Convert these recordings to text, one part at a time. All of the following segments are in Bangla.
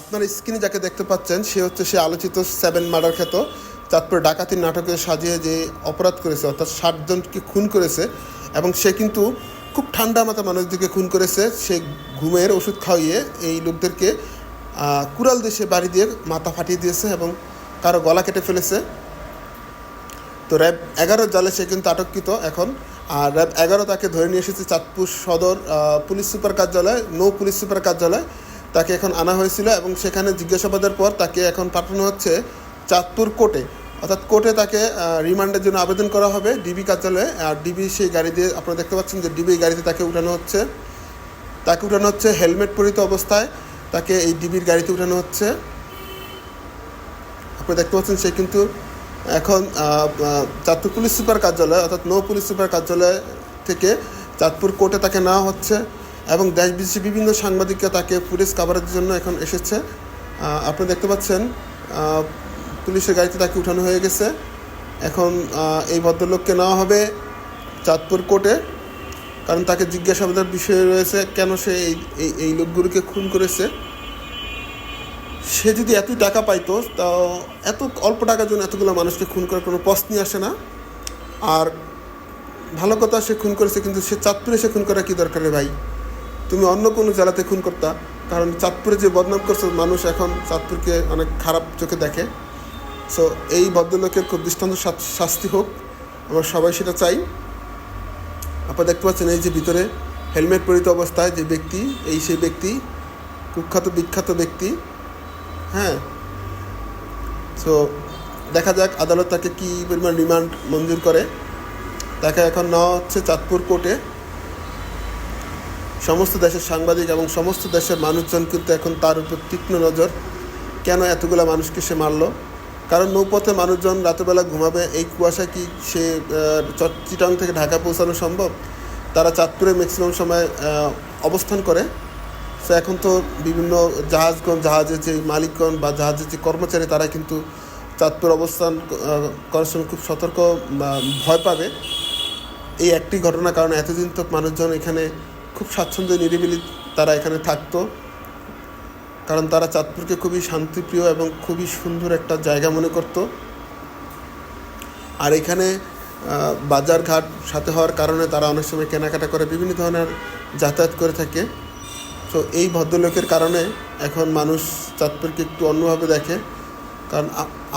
আপনার স্ক্রিনে যাকে দেখতে পাচ্ছেন, সে হচ্ছে সে আলোচিত সেভেন মার্ডার খ্যাত। চাঁদপুর ডাকাতির নাটকে সাজিয়ে যে অপরাধ করেছে, অর্থাৎ ষাটজনকে খুন করেছে, এবং সে কিন্তু খুব ঠান্ডা মাথা মানুষদেরকে খুন করেছে। সে ঘুমের ওষুধ খাওয়িয়ে এই লোকদেরকে কুড়াল দেশে বাড়ি দিয়ে মাথা ফাটিয়ে দিয়েছে এবং কারও গলা কেটে ফেলেছে। তো র্যাব এগারো জালে সে কিন্তু আটককৃত এখন। আর র্যাব এগারো তাকে ধরে নিয়ে এসেছে চাঁদপুর সদর পুলিশ সুপার কার্যালয়, নৌ পুলিশ সুপার কার্যালয়। তাকে এখন আনা হয়েছিল এবং সেখানে জিজ্ঞাসাবাদের পর তাকে এখন পাঠানো হচ্ছে চাঁদপুর কোর্টে। অর্থাৎ কোর্টে তাকে রিমান্ডের জন্য আবেদন করা হবে ডিবি কার্যালয়ে। আর ডিবি সেই গাড়ি দিয়ে আপনারা দেখতে পাচ্ছেন যে ডিবি গাড়িতে তাকে উঠানো হচ্ছে। তাকে উঠানো হচ্ছে হেলমেট পরিহিত অবস্থায়। তাকে এই ডিবির গাড়িতে উঠানো হচ্ছে। আপনারা দেখতে পাচ্ছেন সে কিন্তু এখন চাঁদপুর পুলিশ সুপার কার্যালয়, অর্থাৎ নৌ পুলিশ সুপার কার্যালয় থেকে চাঁদপুর কোর্টে তাকে নেওয়া হচ্ছে। এবং দেশ বিদেশি বিভিন্ন সাংবাদিকরা তাকে পুলিশ কাভারের জন্য এখন এসেছে। আপনি দেখতে পাচ্ছেন পুলিশের গাড়িতে তাকে উঠানো হয়ে গেছে। এখন এই ভদ্রলোককে নেওয়া হবে চাঁদপুর কোর্টে। কারণ তাকে জিজ্ঞাসাবাদের বিষয় রয়েছে, কেন সে এই, এই- লোকগুলোকে খুন করেছে। সে যদি এতই টাকা পাইতো, তাও এত অল্প টাকার জন্য এতগুলো মানুষকে খুন করার কোনো প্রশ্নই আসে না। আর ভালো কথা, সে খুন করেছে, কিন্তু সে চাঁদপুরে সে খুন করা কী দরকার ভাই? তুমি অন্য কোনো জেলাতে খুন করতা। কারণ চাঁদপুরে যে বদনাম করছে মানুষ এখন চাঁদপুরকে অনেক খারাপ চোখে দেখে। সো এই ভদ্রলোকের খুব দৃষ্টান্ত শাস্তি হোক। আমরা সবাই সেটা চাই। আপনারা দেখতে পাচ্ছেন এই যে ভিতরে হেলমেট পরিত অবস্থায় যে ব্যক্তি, এই সেই ব্যক্তি, কুখ্যাত, বিখ্যাত ব্যক্তি। হ্যাঁ। সো দেখা যাক আদালত তাকে কী পরিমাণ রিমান্ড মঞ্জুর করে। তাকে এখন নেওয়া হচ্ছে চাঁদপুর কোর্টে। সমস্ত দেশের সাংবাদিক এবং সমস্ত দেশের মানুষজন কিন্তু এখন তার উপর তীক্ষ্ণ নজর। কেন এতগুলো মানুষকে সে মারলো? কারণ নৌপথে মানুষজন রাতেবেলা ঘুমাবে, এই কুয়াশা কি সে চিটাং থেকে ঢাকা পৌঁছানো সম্ভব? তারা চাঁদপুরে ম্যাক্সিমাম সময় অবস্থান করে। সো এখন তো বিভিন্ন জাহাজগণ, জাহাজের যে মালিকগণ বা জাহাজের যে কর্মচারী, তারা কিন্তু চাঁদপুর অবস্থান করার সময় খুব সতর্ক ভয় পাবে। এই একটি ঘটনার কারণে এতদিন তো মানুষজন এখানে খুব স্বাচ্ছন্দ্য নিরিবিলি তারা এখানে থাকতো। কারণ তারা চাঁদপুরকে খুবই শান্তিপ্রিয় এবং খুবই সুন্দর একটা জায়গা মনে করত। আর এখানে বাজারঘাট সাথে হওয়ার কারণে তারা অনেক সময় কেনাকাটা করে বিভিন্ন ধরনের যাতায়াত করে থাকে। তো এই ভদ্রলোকের কারণে এখন মানুষ চাঁদপুরকে একটু অন্যভাবে দেখে। কারণ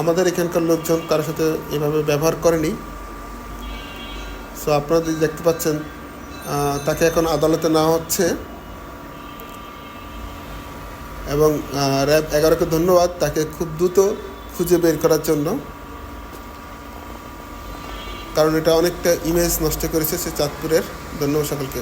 আমাদের এখানকার লোকজন কারোর সাথে এভাবে ব্যবহার করেনি। সো আপনারা যদি দেখতে পাচ্ছেন তাকে এখন আদালতে নেওয়া হচ্ছে। এবং র্যাব এগারোকে ধন্যবাদ তাকে খুব দ্রুত খুঁজে বের করার জন্য। কারণ এটা অনেকটা ইমেজ নষ্ট করেছে সে চাঁদপুরের। ধন্যবাদ সকলকে।